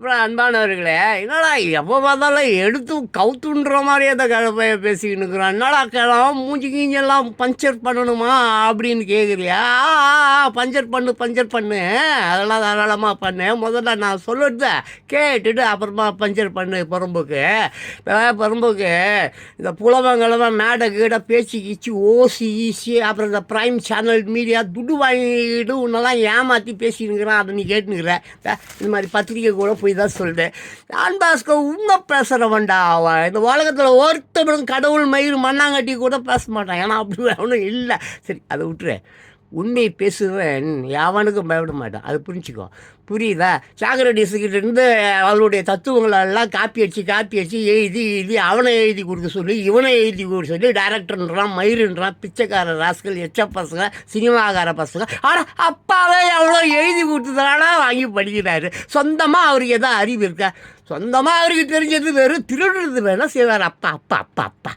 அப்புறம் அன்பானவர்களே என்னடா எப்போ பார்த்தாலும் எடுத்து கவுத்துன்ற மாதிரியே தான் கிழப்ப பேசிக்கிட்டு இருக்கிறான் என்னடா கிழம் மூஞ்சி கீஞ்செல்லாம் பஞ்சர் பண்ணணுமா அப்படின்னு கேட்குறியா ஆ, ஆ, ஆ, பஞ்சர் பண்ணு பஞ்சர் பண்ணு. அதெல்லாம் தாராளமாக பண்ணு. முதல்ல நான் சொல்லிட்டு கேட்டுட்டு அப்புறமா பஞ்சர் பண்ணு புறம்போக்கு. புறம்போக்கு இந்த புலவங்களெல்லாம் மேடை கீடை பேச்சு கீச்சு ஓசி ஈசி அப்புறம் இந்த ப்ரைம் சேனல் மீடியா துடு வாங்கிட்டு உன்னெல்லாம் ஏமாற்றி பேசினுக்கிறான் அதை நீ கேட்டுனுக்குற இந்த மாதிரி பத்திரிக்கை கூட போய் தான் சொல்கிறேன் நான் பாஸ்கோ உண்மை பேசுகிறவன்டா அவன் இந்த உலகத்தில் ஒருத்தவனும் கடவுள் மயிறு மண்ணாங்கட்டி கூட பேச மாட்டான் ஏன்னா அப்படி அவனும் இல்லை. சரி அதை விட்டுரு. உண்மை பேசுவேன் யாவனுக்கும் பயப்பட மாட்டான். அது புரிஞ்சுக்கோ. புரியுதா? சாக்ரடிஸுக்கிட்டேருந்து அவளுடைய தத்துவங்களெல்லாம் காப்பி அடிச்சு காப்பி அடிச்சு எழுதி எழுதி அவனை எழுதி கொடுக்க சொல்லி இவனை எழுதி கொடுக்க சொல்லி டேரக்டர்ன்றான் மயிருன்றான் பிச்சைக்கார ராஸ்கள் எச்ச பசங்க சினிமாக்கார பசங்க. ஆனால் அப்பாவே எவ்வளோ எழுதி கொடுத்ததானா வாங்கி படிக்கிறாரு. சொந்தமாக அவருக்கு எதாவது அறிவு இருக்கா? சொந்தமாக அவருக்கு தெரிஞ்சது வெறும் திருடுறது வேணால் செய்வார். அப்பா அப்பா அப்பா அப்பா.